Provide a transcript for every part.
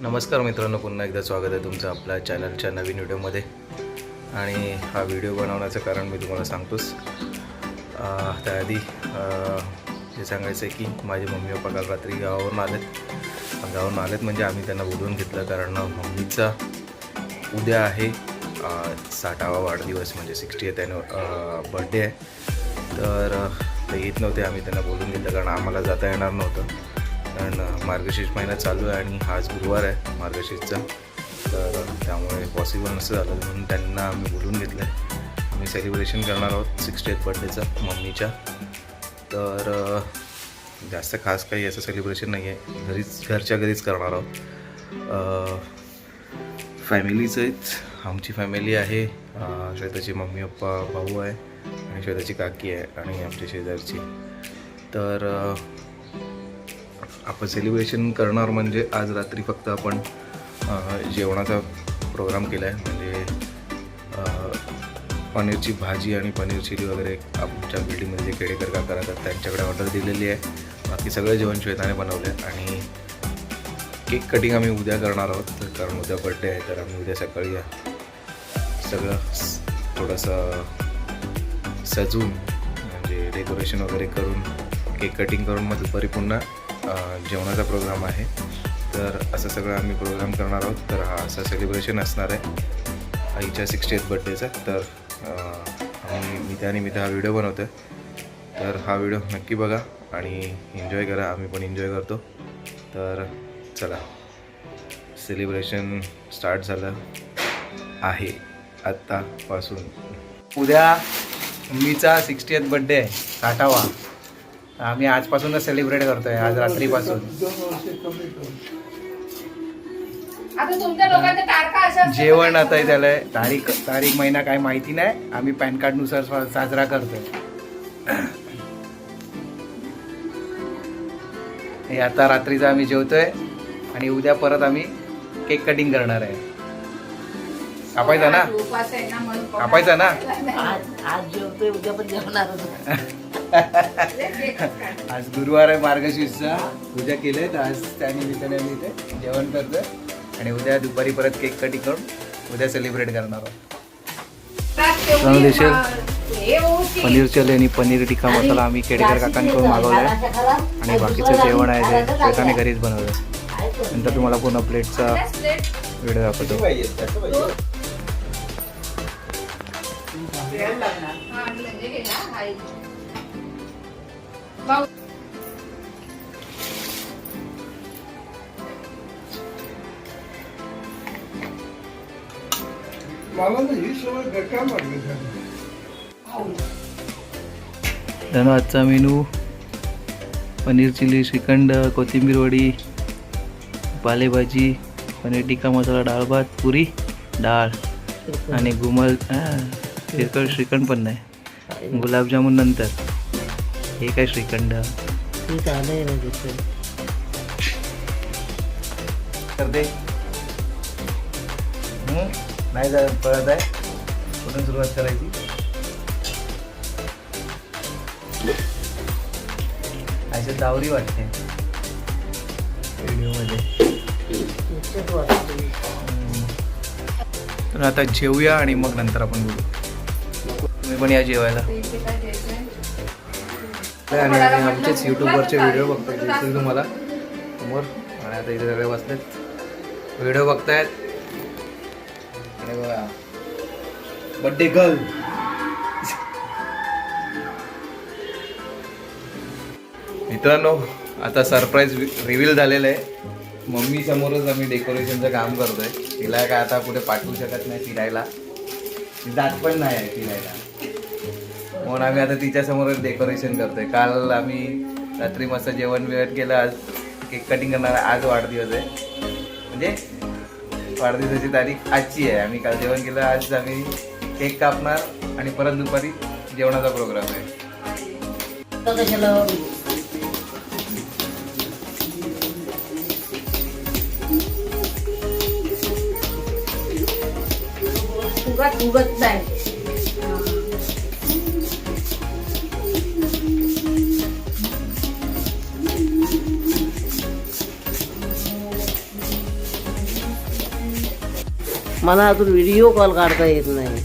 नमस्कार मित्रांनो पुन्हा एकदा स्वागत आहे तुमचं आपल्या चॅनलच्या नवीन व्हिडिओमध्ये. आणि हा व्हिडिओ बनवण्याचं कारण मी तुम्हाला सांगतोच. त्याआधी हे सांगायचं आहे की माझे मम्मी पप्पा काल रात्री गावावरून आलेत गावावरून आलेत म्हणजे आम्ही त्यांना बोलवून घेतलं कारण मम्मीचा उद्या आहे साठावा वाढदिवस म्हणजे सिक्स्टी एथ बड्डे आहे. तर ते येत नव्हते आम्ही त्यांना बोलून घेतलं कारण आम्हाला जाता येणार नव्हतं. कारण मार्गशीर्ष महिना चालू आहे आणि आज गुरुवार आहे मार्गशीर्षचा. तर त्यामुळे पॉसिबल नसं झालं. म्हणून त्यांना आम्ही बोलून घेतलं. आहे आम्ही सेलिब्रेशन करणार आहोत सिक्स्टी एथ बर्थडेचा मम्मीच्या. तर जास्त खास काही असं सेलिब्रेशन नाही आहे घरीच घरच्या घरीच करणार आहोत. फॅमिलीचंच आमची फॅमिली आहे. श्वेताची मम्मी पप्पा भाऊ आहे आणि श्वेताची काकी आहे आणि आमच्या शेजारची. तर आपण सेलिब्रेशन करणार म्हणजे आज रात्री फक्त आपण जेवणाचा प्रोग्राम केला आहे म्हणजे पनीरची भाजी आणि पनीर चिली वगैरे आमच्या बिल्डिंगमध्ये जे केडेकर काका राहतात त्यांच्याकडे ऑर्डर दिलेली आहे. बाकी सगळं जेवण श्वेताने बनवलं आहे आणि केक कटिंग आम्ही उद्या करणार आहोत. तर कारण उद्या बड्डे आहे तर आम्ही उद्या सकाळी सगळं थोडंसं सजवून म्हणजे डेकोरेशन वगैरे करून केक कटिंग करून मग दुपारी पुन्हा जेवणाचा प्रोग्राम आहे. तर असं सगळं आम्ही प्रोग्राम करणार आहोत. तर हा असं सेलिब्रेशन असणार आहे. आईच्या सिक्स्टी एथ बड्डेचा तर आम्ही मी त्यानिमित्त हा व्हिडिओ बनवतो आहे तर हा व्हिडिओ नक्की बघा आणि एन्जॉय करा. आम्ही पण एन्जॉय करतो. तर चला. सेलिब्रेशन स्टार्ट झालं आहे. आत्तापासून. उद्या मीचा सिक्स्टी एथ बड्डे आहे काटावा आम्ही आजपासूनच सेलिब्रेट करतोय आज रात्रीपासून. आता तुमच्या लोकांच्या तारखा अशा असतात जेवण आता झालंय तारीख तारीख महिना काय माहिती नाही. आम्ही पॅन कार्डनुसार सा- साजरा करतोय. हे आता रात्रीचं आम्ही जेवतोय आणि उद्या परत आम्ही केक कटिंग करणार आहे. कापायचा ना? कापायचा ना? आज जेवतोय उद्या पण जेवणार आज गुरुवार आहे मार्गशीर्षचा. पूजा केले तर आज त्या निमित्ताने आम्ही इथे जेवण करतोय. आणि उद्या दुपारी परत केक कटिंग करून उद्या सेलिब्रेट करणार आहोत. मा- हे. पनीर चले आणि पनीर टिक्का मसाला आम्ही केडकर काकांकडून मागवलाय. आणि बाकीचं जेवण आहे ते श्वेताने घरीच बनवलं नंतर तुम्हाला पूर्ण प्लेटचा व्हिडिओ दाखवतो. हा, मला ना ही सवय बेकार लागली झाली. धनु आजचा मेनू पनीर चिली श्रीखंड कोथिंबीर वडी पालेभाजी पनीर टिक्का मसाला डाळ भात पुरी डाळ आणि गुमल हां, श्रीखंड श्रीखंड पण नाही गुलाबजामुन नंतर हे काय श्रीखंड. करते नाही जा पळत आहे कुठून सुरुवात करायची? अशी दावरी वाटते. व्हिडिओमध्ये. तर आता जेवूया आणि मग नंतर आपण बोलू. तुम्ही पण या जेवायला? आणि आम्ही आमचेच यूट्यूबवरचे व्हिडिओ दिसतील तुम्हाला. समोर. आणि आता इथे सगळे बसलेत. व्हिडिओ बघतायत. आणि बघा. बड्डे गर्ल मित्रांनो आता सरप्राईज रिव्हील झालेलं आहे. मम्मी समोरच आम्ही डेकोरेशनचं काम करतोय. तिला काय आता कुठे पाठवू शकत नाही फिरायला. जात पण नाही आहे फिरायला. म्हणून आम्ही आता तिच्यासमोरच डेकोरेशन करतोय. काल आम्ही रात्री मस्त जेवण बिवण केलं. आज केक कटिंग करणार आज वाढदिवस आहे. म्हणजे वाढदिवसाची तारीख आजची आहे. आम्ही काल जेवण केलं आज आम्ही केक कापणार आणि परत दुपारी जेवणाचा प्रोग्राम आहे. उगत उगत नाही. मला अजून व्हिडिओ कॉल काढता येत नाही.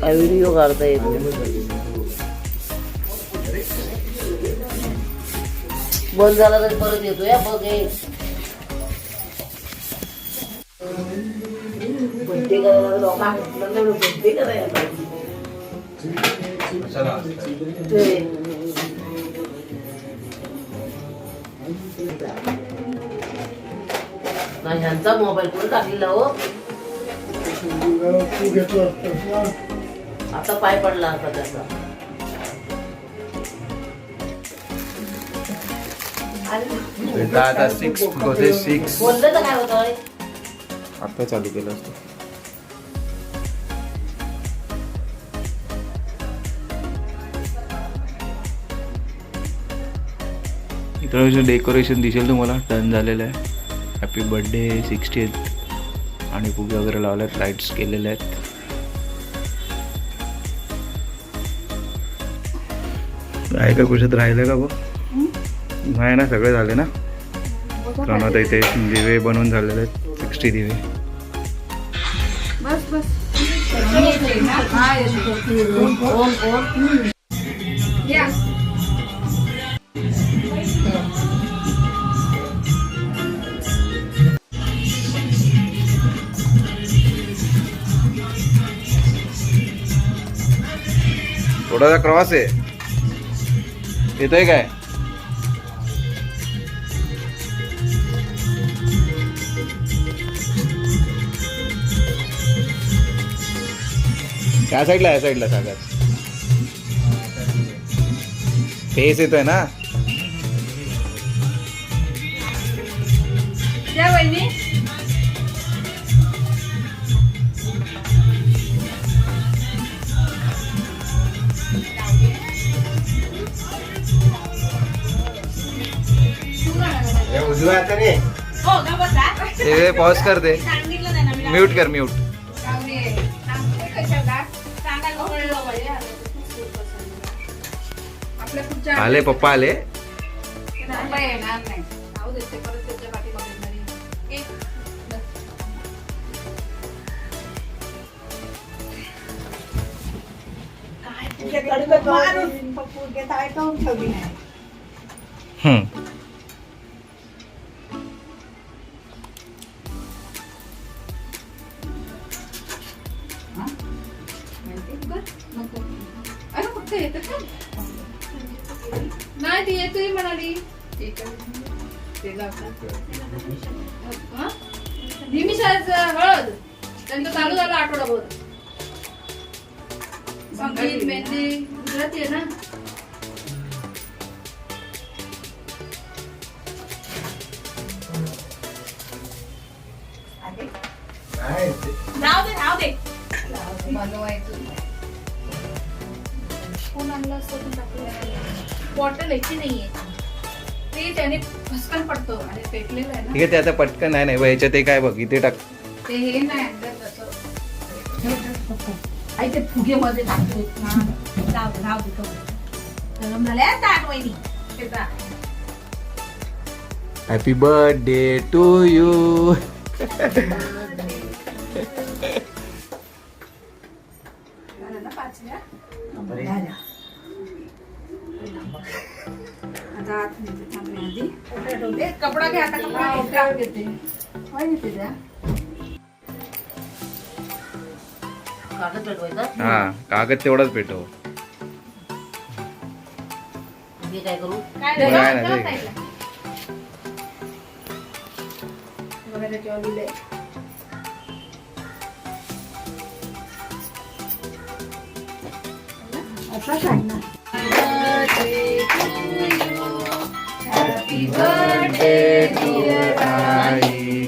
काय व्हिडिओ काढता येत नाही. बंद झाला तरी परत येतो या बघ बड्डे करायला लोकांना बड्डे करायला ह्यांचा मोबाईल कुठे टाकलेला हो? आता पाय पडला आता त्याचा. आता सिक्स होते सिक्स बोललं तर काय होतं आता चालू केलं असतं. इकडं डेकोरेशन दिसेल तुम्हाला डन झालेलं आहे. हॅपी बर्थडे सिक्स्टी आणि फुगे वगैरे लावले आहेत लाईट्स केलेले आहेत. आहे का कुशात राहिलं का बघ? नाही ना सगळे झाले ना? तर आता इथे दिवे बनवून झालेले आहेत सिक्स्टी दिवे. बस बस. थोडासा क्रॉस आहे येतोय काय? त्या साईडला या साईडला सागर. फेस येतोय ना? या वहिनी. उजव्या हाताने हो पॉज कर दे. सांगितलं नाही ना मी. म्यूट कर म्यूट आले पप्पा आले. पप्पा येणार नाही. जाऊ दे हा? निमिषाचं हळद. त्यांचं चालू झालं आठवडाभर. संगीत मेहंदी गुजराती आहे ना? दे राहू दे. कोण आणलं असतं? बॉटल याची नाहीये. ते त्याने फसकन पडतो. आणि पेटलेलं आहे ठीक आहे ते आता पटकन नाही नाही ह्याच्यात ते काय बघ इथे टाक. ते हे नाही आणलं तसं आई ते टाकतो. गरम झाले ते जा. हॅपी बर्थडे टू यू झालं ना? कपडा घे आता कपडा घेते. कागद पेटवायचा? हा कागद तेवढाच पेटव. मी काय करू? काय? नाही, नाही. बघा त्याच्यावर लिहिलंय.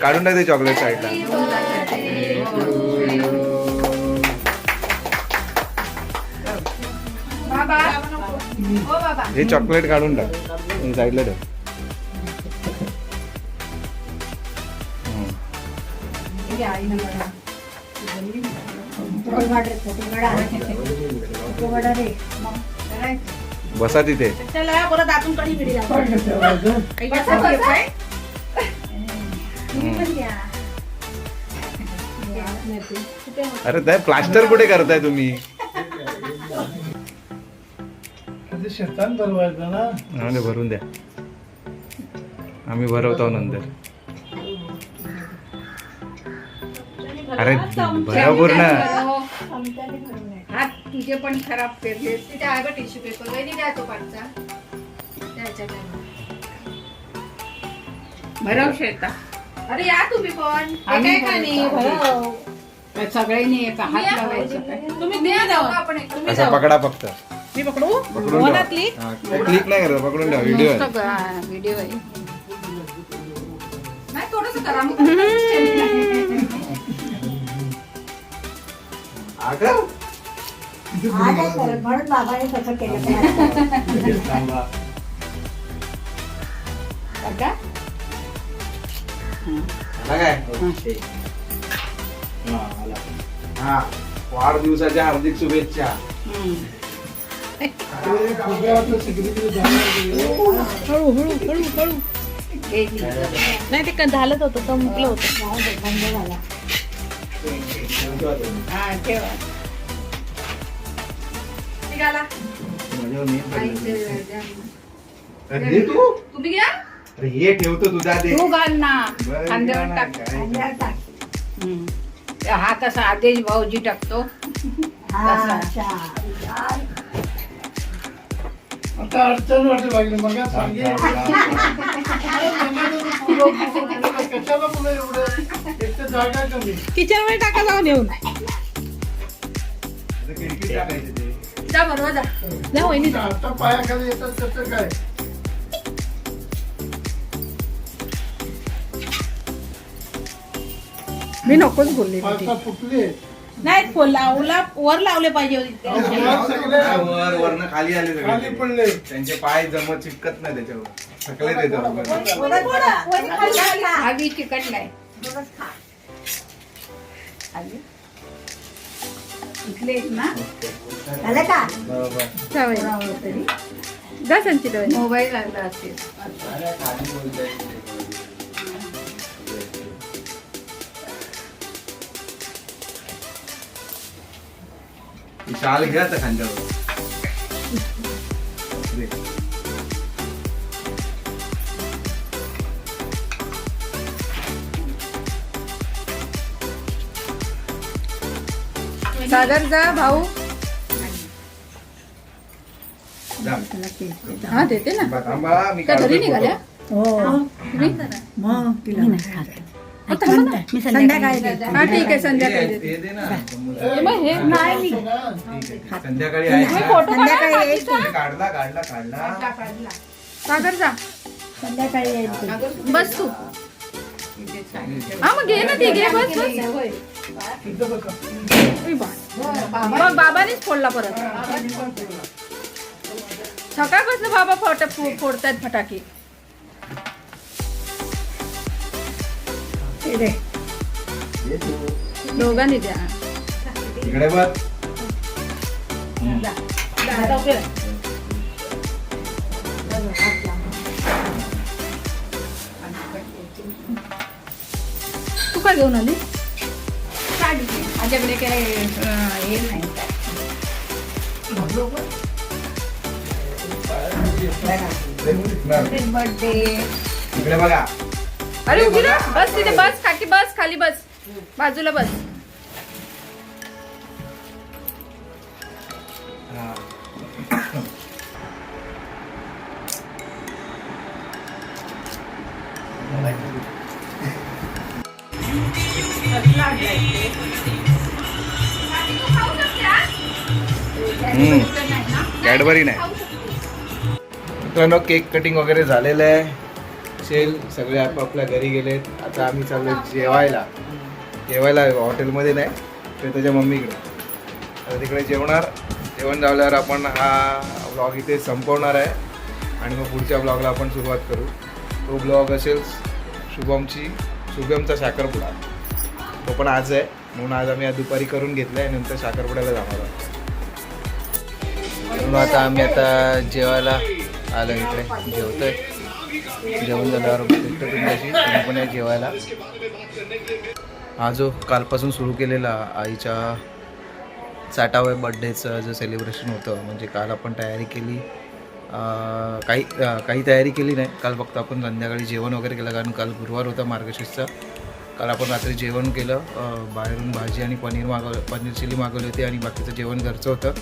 काढून टाक ते चॉकलेट साईडला Happy birthday to you. बाबा. हो हे चॉकलेट काढून टाक. साईडला ठेव. बसा तिथे. परत आतून मिळेल? अरे काय प्लास्टर कुठे करताय तुम्ही? शेतान भरवायचं ना. भरून द्या. आम्ही भरवतो नंतर. अरे भरा पूर्ण. तुझे पण खराब पेरले. तिथे आहे बघ टिश्यू पेपर वहिनी द्या तो पाठचा. द्यायच्या भरव शेता अरे या तुम्ही पण. हे काय का नाही भरव सगळ्यांनी एका हात लावायचं. काय तुम्ही द्या जाऊ आपण एक असं पकडा फक्त. मी पकडू? पकडून मला ठेवा. क्लिक हा, क्लिक नाही करत पकडून ठेवा व्हिडिओ आहे. व्हिडिओ आहे. नाही थोडस करा. मग. अगं म्हणून बाबाने तसं केलं का? काय हा, वाढदिवसाच्या हार्दिक शुभेच्छा हळू हळू हळू हळू नाही ते का झालंच होतं संपलं होतं बंद झाला हा ठेवा निघाला. दे तू. तुम्ही घ्या. अरे हे ठेवतो तुझा दे. तू घाल ना. बरं, टाक. हम्म. हा कसा आदेश भाऊजी टाकतो. हा. आता अडचण वाटू लागली मग सांगे? कशाला मुलं एवढं? एक तर जागा कमी. किचनमध्ये टाका जाऊन येऊन आता खिडकीत टाकायचं ते. जा बरोबर जा. जा वहिनी. जा. आता पायाखाली येतात त्याचं काय? मी नकोच बोलले. फुटले. नाही फो- लावला वर लावले पाहिजे होते. वर सगळे वर वरनं खाली आले सगळे. खाली पडले. त्यांचे पाय जमत चिटकत नाही त्याच्यावर. थोडं थोडं. वरी खाली ना. झालं का? जा संचित मोबाईल लागला असेल. शाल घ्या आता खांद्यावर. सागर जा भाऊ. हा देते ना. संध्याकाळी हा ठीक आहे संध्याकाळी देते. दे ना. हे मग हे नाही ठीक आहे. संध्याकाळी आहे. हे? फोटो संध्याकाळी ना यायचं. बाकीचा. काढला काढला काढला. सागर जा. संध्याकाळी यायचं. बस तू. हा मग घे ना ती घे बस बस. उई बा. मग बाबानेच फोडला परत. सकाळपासून बाबा फोट फोडतायत फटाके. दोघांनी द्या. इकडे बघ. तू काय घेऊन आली? माझ्याकडे काय हे नाही. बर्थडे इकडे बघा. अरे उभी बस तिथे बस खाली बस खाली बस. बाजूला बस. गडबडी नाही. मित्रांनो केक कटिंग वगैरे झालेलं आहे. सेल सगळे आपापल्या घरी गेलेत. आता आम्ही चाललो जेवायला. जेवायला हॉटेलमध्ये नाही ते त्याच्या मम्मीकडे. तर तिकडे जेवणार. जेवण झाल्यावर आपण हा ब्लॉग इथे संपवणार आहे. आणि मग पुढच्या ब्लॉगला आपण सुरुवात करू. तो ब्लॉग असेल शुभमची शुभमचा साखरपुडा. तो पण आज आहे. म्हणून आज आम्ही आज दुपारी करून घेतला आहे नंतर साखरपुड्याला जाणार आहोत. मग आता आम्ही आता जेवायला आलो इकडे. जेवतोय. जेवण झाल्यावर भेटतो तुमच्याशी तुम्ही पण या जेवायला. हा जो कालपासून सुरू केलेला आईच्या साठाव्या बड्डेचं जो सेलिब्रेशन होतं म्हणजे काल आपण तयारी केली. काही काही तयारी केली नाही. काल फक्त आपण संध्याकाळी जेवण वगैरे केलं कारण काल गुरुवार होता मार्गशीर्षचा. काल आपण रात्री जेवण केलं. बाहेरून भाजी आणि पनीर मागवलं पनीर चिली मागवली होती आणि बाकीचं जेवण घरचं होतं.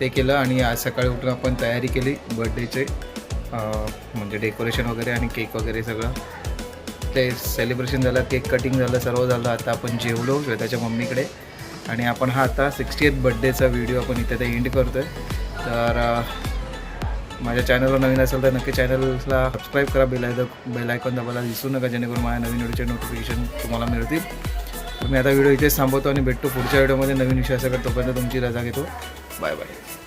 ते केलं आणि आज सकाळी उठून आपण तयारी केली बड्डेचे म्हणजे डेकोरेशन वगैरे आणि केक वगैरे सगळं. ते सेलिब्रेशन झालं केक कटिंग झालं सर्व झालं. आता आपण जेवलो श्वेताच्या मम्मीकडे. आणि आपण हा आता सिक्स्टी एथ बड्डेचा व्हिडिओ आपण इथे ते एंड करतो आहे तर माझ्या चॅनलवर नवीन असेल तर नक्की चॅनलला सबस्क्राईब करा. बेल बेलायकॉन दाबायला दिसू नका जेणेकरून माझ्या नवीन व्हिडिओचे नोटिफिकेशन तुम्हाला मिळतील. तर मी आता व्हिडिओ इथेच थांबवतो आणि भेटतो पुढच्या व्हिडिओमध्ये नवीन विषयासकट. तोपर्यंत तुमची रजा घेतो. Bye bye.